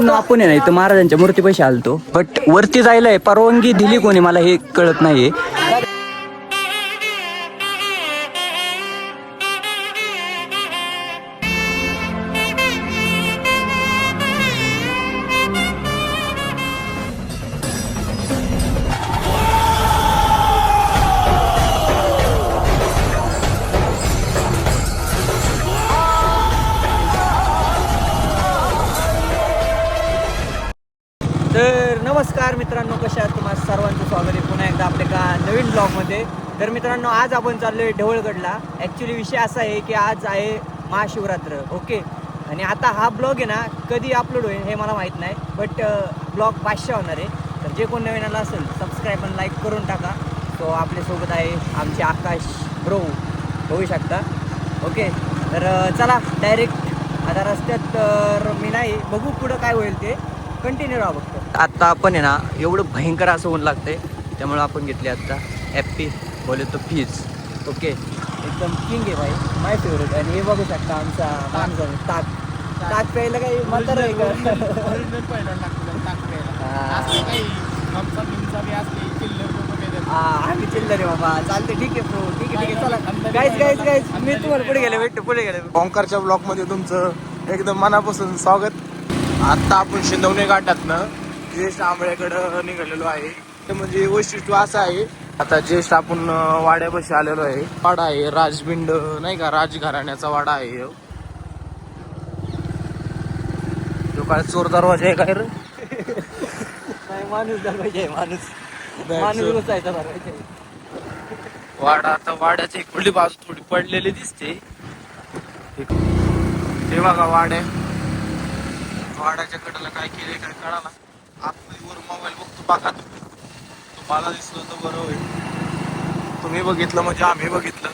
मित्रांनो आपण आहे ना इथं महाराजांच्या मूर्ती पैसे आलतो. बट वरती जायला आहे परवानगी दिली कोणी? मला हे कळत नाहीये. नमस्कार मित्रांनो कशा आहात? तुम्हाला सर्वांचं स्वागत आहे पुन्हा एकदा आपल्या का नवीन ब्लॉगमध्ये तर मित्रांनो आज आपण चाललो आहे ढवळगडला. ॲक्च्युली विषय असा आहे की आज आहे महाशिवरात्र ओके? आणि आता हा ब्लॉग आहे ना कधी अपलोड होईल हे मला माहीत नाही बट ब्लॉग पाचशे होणार आहे. तर जे कोण नवीन आला असेल सबस्क्राईब आणि लाईक करून टाका. तो आपल्यासोबत आहे आमचे आकाश ब्रो होऊ शकता. ओके? तर चला डायरेक्ट आता रस्त्यात तर मी नाही बघू पुढं काय होईल ते. कंटिन्यू राहा बघतो आता आपण आहे ना एवढं भयंकर असं होऊन लागतंय त्यामुळे आपण घेतले आता ॲप्पी बोले तो फीज ओके एकदम किंग आहे भाई माय फेवरेट आणि हे बघू शकता आमचा माणसं ताक. ताक. प्यायला काही म्हातारं आहे का? ओरिजिनल पहिला लागतो हा. हे. हा आम्ही चिल्लर आहे बाबा. चालते ठीक आहे bro, ठीक आहे ठीक आहे. चला. गाईज गाईज गाईज मी तुम्हाला पुढे गेले भेटतो पुढे गेले. ओंकारच्या ब्लॉकमध्ये तुमचं एकदम मनापासून स्वागत. आता आपण शिंदवणे घाटातनं ज्येष्ठ आंबळ्याकडं निघालेलो आहे. ते म्हणजे वैशिष्ट्य असं आहे आता ज्येष्ठ आपण वाड्यापाशी आलेलो आहे. वाडा आहे राजबिंड नाही का राजघराण्याचा वाडा आहे. जो काय चोर दरवाजा आहे काय रे? नाही माणूस दरवाजा आहे माणूस. माणूस आहे. वाडा आता वाड्याची इकडली बाजू थोडी पडलेली दिसते. हे बघा वाड्या. वाड्याच्या कडेला काय केले काय कळाला? आतमध्ये वर मोबाईल बघतो बघा तुम्हाला दिसलं तर बरं होईल. तुम्ही बघितलं म्हणजे आम्ही बघितलं.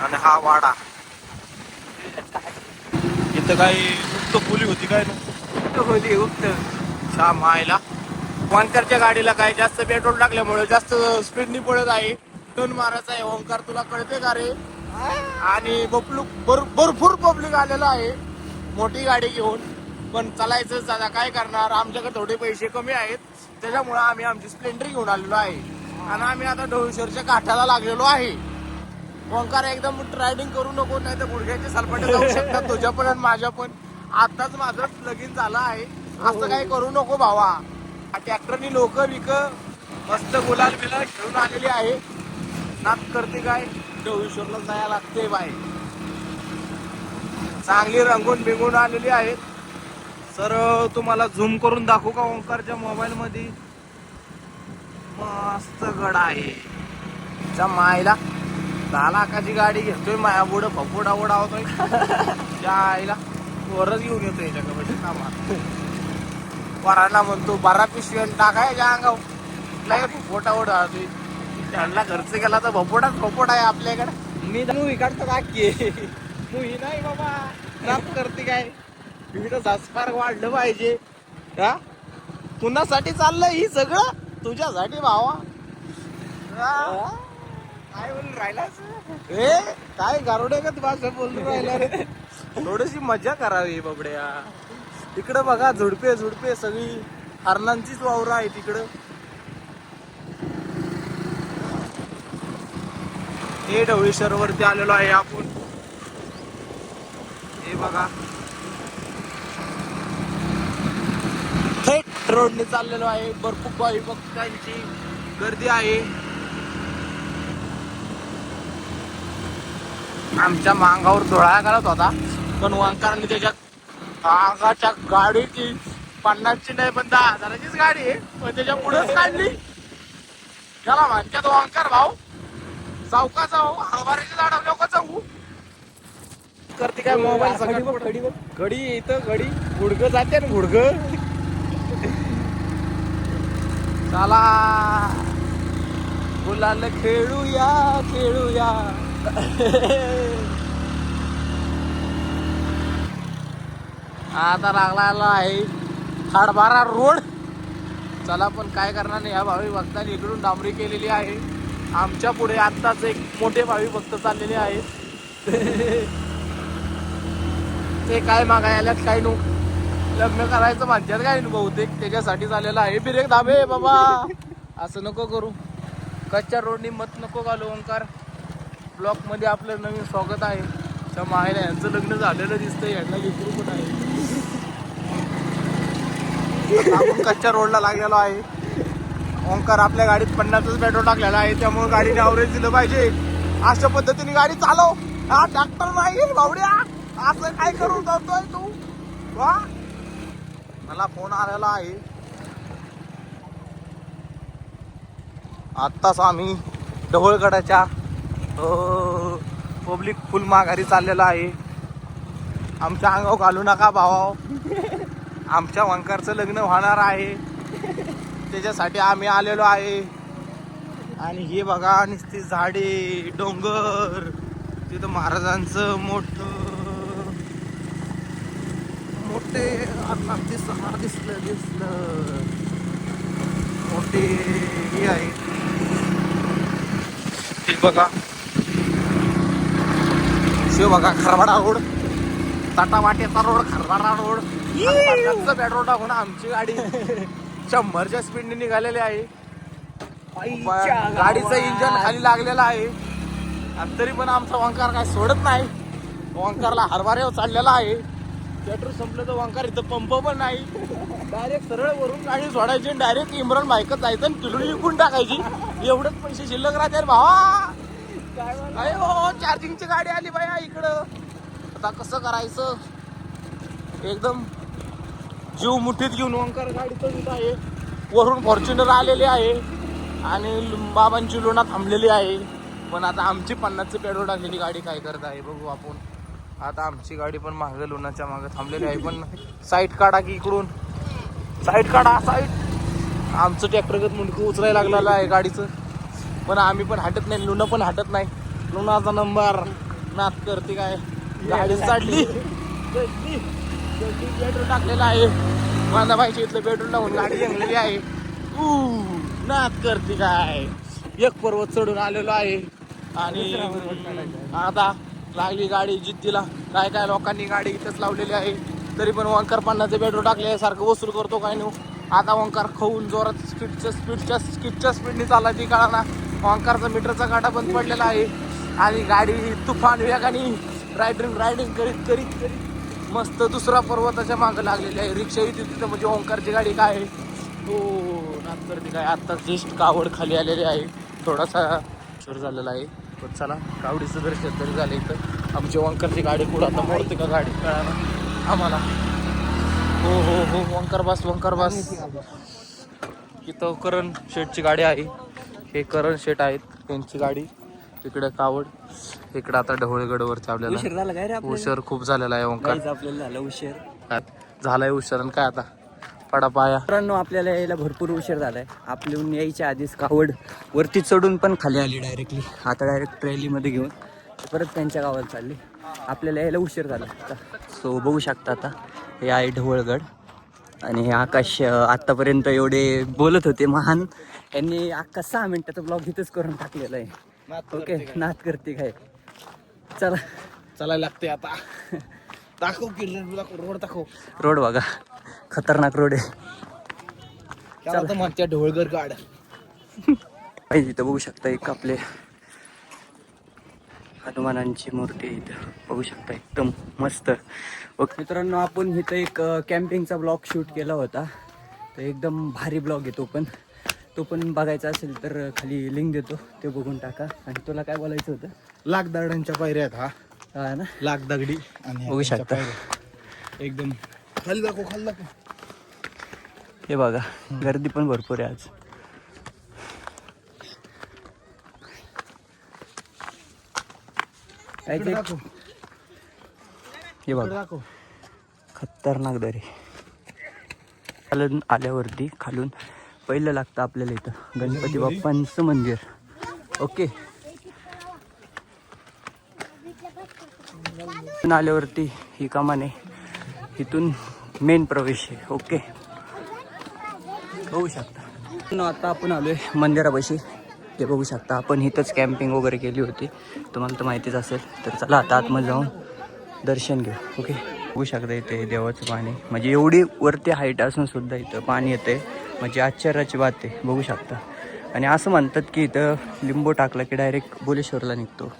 आणि हा वाडा. इथं काही गुप्त खोली होती काय ना होती गुप्त शा मायला. ओंकारच्या गाडीला काय जास्त पेट्रोल टाकल्यामुळे जास्त स्पीडनी पडत आहे. टन मारायचा आहे ओंकार तुला कळते का रे? आणि बपलू भर- भरपूर पब्लिक आलेलं आहे. मोठी गाडी घेऊन. पण चालायचंच दादा काय करणार? आमच्याकडे थोडे पैसे कमी आहेत. त्याच्यामुळं आम्ही आमची स्प्लेंडर घेऊन आलेलो आहे. आणि आम्ही आता ढोळेश्वरच्या काठाला लागलेलो आहे. ओंकार एकदम रायडिंग करू नको नाही तर गुडघ्याचे सलपाटे जाऊ शकतात तुझ्या पण आणि माझ्या पण आताच माझं लगीन झालं आहे. असं काही करू नको भावा. ट्रॅक्टरनी लोक विक मस्त गुलाल बिलाल घेऊन आलेली आहे. नात करते काय? ढवळेश्वरला जायला लागते बाय चांगली रंगून बिंगून आलेली आहेत सर तुम्हाला झूम करून दाखवू का ओंकारच्या मोबाईल मध्ये मस्त गड आहे. त्या मायला. दहा लाखाची गाडी घेतोय माया पुढं फपोडा उडावतोय त्या आईला. वरच घेऊन येतो याच्याकडे. कामात वरांना म्हणतो बारा पिशवी टाकाय या अंगाव नाही फपोटा उडावतोय त्यांना खर्च केला तर भपोटाच भपोट आहे आपल्याकडे. मी तर मूवी काढतो काकी मुही नाही बाबा. करते काय? विविध संस्कार वाढलं पाहिजे. हा? कुणासाठी चाललंय ही सगळं? तुझ्यासाठी भावा. काय बोलून राहिलास? ए काय गारोडे का भाषा बोलून राहिला रे थोडीशी मजा करावी बाबड्या. तिकडं बघा झुडपे झुडपे सगळी. हरणांचीच वावर आहे तिकडं हे ढवळेश्वर वरती आलेलो आहे आपण. हे बघा. थेट रोडने चाललेलो आहे. भरपूर भावी भक्तांची गर्दी आहे. आमच्या मांगावर धुळा घालत होता. पण वांकारांनी त्याच्यात अंगाच्या गाडीची पन्नासची नाही पण दहा हजाराचीच गाडी आहे. पण त्याच्या पुढेच काढली. त्याला म्हणतात वांकार भाऊ. चौका जाऊ हवारीच्या झाडावर नको जाऊ करते काय मोबाईल सगळं घडी इथं घडी गुडग जाते ना गुडग चला. मुलांना खेळूया खेळूया. आता लागला आहे हाडबारा रोड. चला पण काय करणार नाही. या भावी भक्तांनी इकडून डांबरी केलेली आहे. आमच्या पुढे आत्ताच एक मोठे भावी भक्त चाललेले आहेत. ते काय मागायला काय नको लग्न करायचं म्हणतात काय बहुतेक. त्याच्यासाठी झालेलं आहे. बिरेक दाबे बाबा. असं नको करू. कच्च्या रोडनी मत नको घालू ओंकार. ब्लॉकमध्ये आपलं नवीन स्वागत आहे. त्या मायला यांचं लग्न झालेलं दिसतंय. यांना विसरू पण आहे. आपण कच्च्या रोडला लागलेलो आहे. ओंकार आपल्या गाडीत पन्नासच पेट्रोल टाकलेला आहे. त्यामुळे गाडीने अवरेज दिलं पाहिजे. अशा पद्धतीने गाडी चालव. हा ट्रॅक्टर नाही बावड्या असं काय करून जातोय तू? वा मला फोन आलेला आहे. आत्ताच आम्ही ढवळगडाच्या पब्लिक फुल माघारी चाललेला आहे. आमच्या अंगावर घालू नका भावाव आमच्या वंकारचं लग्न होणार आहे. त्याच्यासाठी आम्ही आलेलो आहे. आणि हे बघा नुसती झाडे डोंगर. तिथं महाराजांचं मोठं मोठे आता दिसलं दिसलं दिसलं. मोठे हे आहे. बघा. शिव बघा खरवाडा रोड. टाटा वाटेचा रोड खरवाडा रोड. पेट्रोल टाकून आमची गाडी शंभरच्या स्पीडने निघालेली आहे. गाडीचं इंजन खाली लागलेलं आहे. आणि तरी पण आमचा वंकार काय सोडत नाही. वंकारला हरभऱ्यावर चाललेला आहे. पेट्रोल संपलं तर वंकार इथं पंप पण नाही. डायरेक्ट सरळ वरून गाडी सोडायची डायरेक्ट इम्रान बायकच जायचं आणि तिकडून विकून टाकायची. एवढंच पैसे शिल्लक राहते रे भावा अरे हो चार्जिंगची गाडी आली बाया इकडं. आता कसं करायचं? एकदम जीव मुठीत घेऊन वंकर गाडी चढत आहे. वरून फॉर्च्युनर आलेले आहे. आणि बाबांची लोणा थांबलेली आहे. पण आता आमची पन्नासची पेट्रोल टाकलेली गाडी काय करत आहे बघू आपण. आता आमची गाडी पण मागं लोणाच्या मागं थांबलेली आहे. पण साईड काढा की इकडून. साईड काढा साईड आमचं ट्रॅक्टरगत मुंडकं उचलायला लागलेलं आहे गाडीचं. पण आम्ही पण हटत नाही लुणं पण हटत नाही. लुणाचा नंबर नात करते काय? गाडी चाडली पेट्रोल टाकलेलं आहे. मांदाबाईच्या इथलं पेट्रोल टाकून गाडी जंगलेली आहे. ऊ, नात करते काय? एक पर्वत चढून आलेलो आहे. आणि आता लागली गाडी जिद्दीला. काय काय लोकांनी गाडी इथंच लावलेली आहे. तरी पण वंकर पन्नासचे पेट्रोल टाकले सारखं वसूल करतो काय नाही. आता वंकर खाऊन जोरात स्पीडच्या स्पीडच्या स्पीडच्या स्पीडने चालायची कळाना. वंकारचा मीटरचा काटा बंद पडलेला आहे. आणि गाडी तुफान वेगाने रायडिंग रायडिंग करीत करीत करीत मस्त दुसरा पर्वताच्या मागं लागलेली आहे. रिक्षा येते तिथं म्हणजे ओंकारची गाडी काय आहे? हो नंतर ती काय? आत्ता जेस्ट कावड खाली आलेली आहे. थोडासा शोर झालेला आहे. पण चला कावडीचं दर्शन तरी झालं इथं. आमची वंकरची गाडी कुठं आता मोडते का गाडी? कळाला आम्हाला. हो हो हो वंकर बस वंकर बस. इथं करण शेटची गाडी आहे. हे करण शेट आहेत त्यांची गाडी. तिकडे कावड. इकडे आता ढवळगडवरती आपल्याला? उशीर खूप झालेला आहे ओंकार आपल्याला झाला उशीर. झालाय उशीर आणि काय आता? पडा पाया. मित्रांनो आपल्याला यायला भरपूर उशीर झालाय. आपल्याहून यायच्या आधीच कावड वरती चढून पण खाली आली डायरेक्टली आता डायरेक्ट ट्रेलीमध्ये घेऊन परत त्यांच्या गावाला चालली. आपल्याला यायला उशीर झाला. सो बघू शकता आता. हे आहे ढवळगड आणि हे आकाश आत्तापर्यंत एवढे बोलत होते महान. यांनी अख्खा सहा मिनिटाचा ब्लॉग इथंच करून टाकलेला आहे. ओके नात करते काय? चला. चालायला लागते आता. दाखव किरण तुला रोड दाखव. रोड बघा खतरनाक रोड आहे. म्हणते ढोळगर गाड. पाहिजे इथं बघू शकता एक आपले हनुमानांची मूर्ती आहे इथं. बघू शकता एकदम मस्त. ओके मित्रांनो आपण इथं एक कॅम्पिंगचा ब्लॉग शूट केला होता. तर एकदम भारी ब्लॉग आहे तो पण. तो पण बघायचा असेल तर खाली लिंक देतो. ते बघून टाका. आणि तुला काय बोलायचं होतं? लाख दगडांच्या पायऱ्या आहेत हा. हा ना? लाख दगडी. आणि बघू शकता. पायऱ्या. एकदम. खाली दाखव खाली दाखव. हे बघा गर्दी पण भरपूर आहे आज. काय इकडे ते दाखव. हे बघा. दाखव. खतरनाक दरी. खालून आल्यावरती खालून पहिलं लागतं आपल्याला इथं. गणपती बाप्पांचं मंदिर. ओके. आल्यावरती ही कमाने इथून मेन प्रवेश आहे. ओके बघू शकता. आता आपण आलोय मंदिरापाशी. ते बघू शकता. आपण इथंच कॅम्पिंग वगैरे केली होती. तुम्हाला तर माहितीच असेल. तर चला आता आतमध्ये जाऊन दर्शन घेऊ. ओके बघू शकता इथे देवाचं पाणी. म्हणजे एवढी वरती हाईट असून सुद्धा इथं पाणी येते म्हणजे आश्चर्याची बात आहे. बघू शकता. आणि असं म्हणतात की इथं लिंबू टाकला की डायरेक्ट बोलेश्वरला निघतो.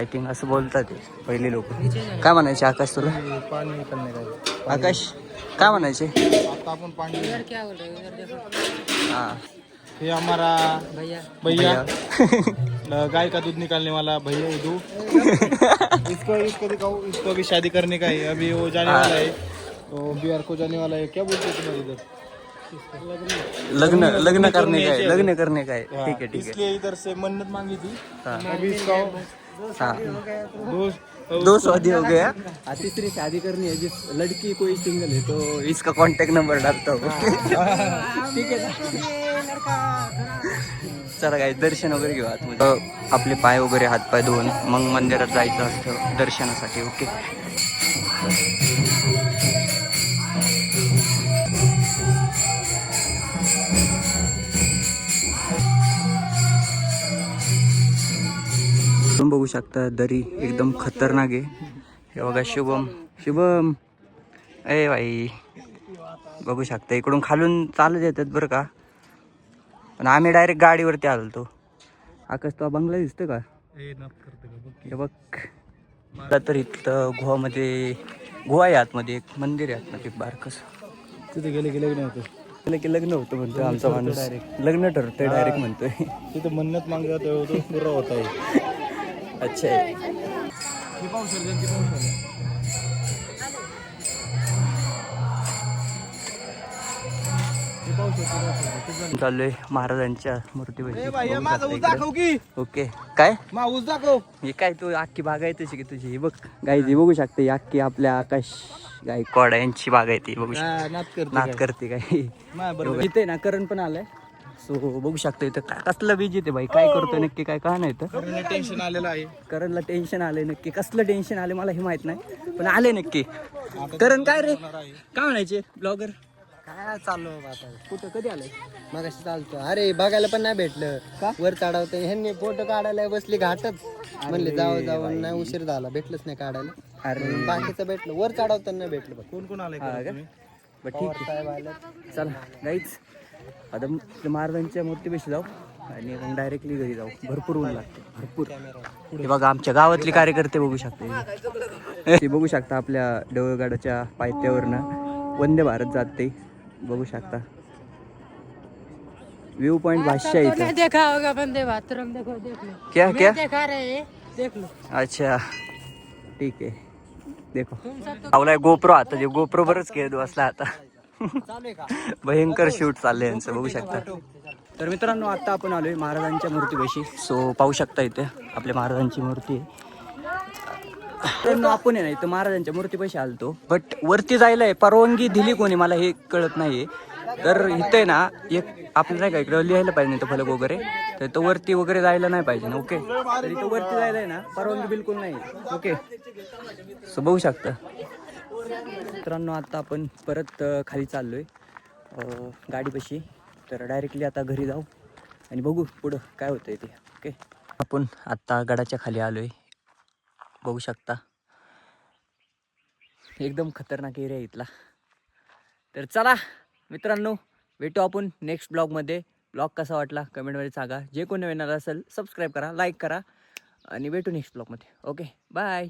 आय थिंक असं बोलतात ते पहिले लोक. काय म्हणायचे आकाश तुला? पाणी पण नाही काय आकाश काय म्हणायचे? आता आपण पाणी हां हे हमारा भैया गाय का दूध निकालने वाला भैया है दो इसको इसको दिखाओ इसको अभी शादी करने का है अभी वो जाने वाला है. तो बिहार को जाने वाला है क्या बोलते हैं तुम्हारे इधर? लग्न लग्न करणे काय लग्न करणे काय हाँ, ठीक आहे ठीक आहे इसलिए इधर से मन्नत मांगी थी। हाँ। अभी इसका हाँ दो दो शादी हो गया। आ, तीसरी शादी करनी है जिस लड़की कोई सिंगल है तो इसका कांटेक्ट नंबर डालता हूँ। ठीक है चला काय दर्शन वगैरे घेऊ अ, आपले पाय वगैरे हातपाय धुवून मग मंदिरात जायचं असतं दर्शनासाठी ओके बघू शकता दरी एकदम खतरनाक आहे. हे बघा शुभम शुभम. ए भाई बघू शकता इकडून खालून चालत येतात बरं का. पण आम्ही डायरेक्ट गाडीवरती आलतो. आकाश तो बंगला दिसतो का? हे बघ. मला तर इथं गुहामध्ये गुहा आहे आतमध्ये एक मंदिर आहे आतमध्ये बारकस. तिथे गेले गेले नाही होते? त्याला की लग्न होतं म्हणतोय आमचा माणूस. लग्न ठरतंय डायरेक्ट म्हणतोय. तिथे मन्नत मागला तो तो पुरा होता है अच्छा. आहे. चाललोय महाराजांच्या मूर्ती की. ओके. काय? माऊस दाखव. हे काय तू अख्खी बाग आहे तशी की तुझी? ही बघ गाई जी बघू शकते अख्खी आपल्या आकाश गायकवाड यांची बाग आहे ती बघू शकते. नात करते नात करते काय इथे ना करण पण आलाय. सो बघू शकतो इथं काय कसलं बीज येते भाई? काय करतोय नक्की काय का नाही इथं? टेन्शन आलेलं आहे. करणला टेन्शन आलंय नक्की. कसलं टेन्शन आले मला हे माहीत नाही पण आले नक्की. करण काय रे? काय म्हणायचे ब्लॉगर? काय चालू आता? कुठं कधी आलंय? मग चालतो. अरे बघायला पण नाही भेटलं. वर चढवतं ह्यांनी फोटो काढायला बसली घाटच. म्हणले जाऊ जाऊ. नाही उशीर झाला. भेटलंच नाही काढायला. अरे. बाकीचं भेटलं. वर चढवताना नाही भेटलं कोण कोण आले हा का? बरं ठीक आहे. साहेब आले चला गाईच आता महाराजांच्या मूर्तीपाशी जाऊ आणि मग डायरेक्टली घरी जाऊ. भरपूर ऊन लागते. भरपूर. हे बघा आमच्या गावातले कार्यकर्ते बघू शकते. ते बघू शकता आपल्या देऊळगडाच्या पायथ्यावरनं. वंदे भारत जाते. बघू शकता. व्यू पॉइंट भाष्य इथं. देखा होगा बंदे मातरम देखो देख. लो क्या क्या? देखा रहे हैं, देख लो. अच्छा. ठीक आहे. देखो. लावलाय गोप्रो आता जे गोप्रो बरच खेळत बसला आता. भयंकर शूट चाललंय यांचं बघू शकता. तर मित्रांनो आता आपण आलोय महाराजांच्या मूर्तीपाशी सो पाहू शकता इथे आपल्या महाराजांची मूर्ती आहे. तर आपण आहे ना इथं महाराजांच्या मूर्तीपाशी आलतो. बट वरती जायला आहे परवानगी दिली कोणी मला हे कळत नाहीये. तर इथे ना एक आपल्याला नाही का इकडं लिहायला पाहिजे नाही वगैरे वगैरे. तर तो वरती वगैरे जायला नाही पाहिजे ना ओके तर इथं वरती जायला आहे ना परवानगी बिलकुल नाही ओके सो बघू शकता. मित्रांनो आता आपण परत खाली चाललोय. आहे गाडीपाशी. तर डायरेक्टली आता घरी जाऊ आणि बघू पुढं काय होतंय ते. ओके आपण आत्ता गडाच्या खाली आलोय. बघू शकता. एकदम खतरनाक एरिया इथला. तर चला मित्रांनो भेटू आपण नेक्स्ट ब्लॉगमध्ये ब्लॉग कसा वाटला कमेंटमध्ये सांगा. जे कोणी येणार असेल सबस्क्राईब करा लाईक करा. आणि भेटू नेक्स्ट ब्लॉगमध्ये ओके बाय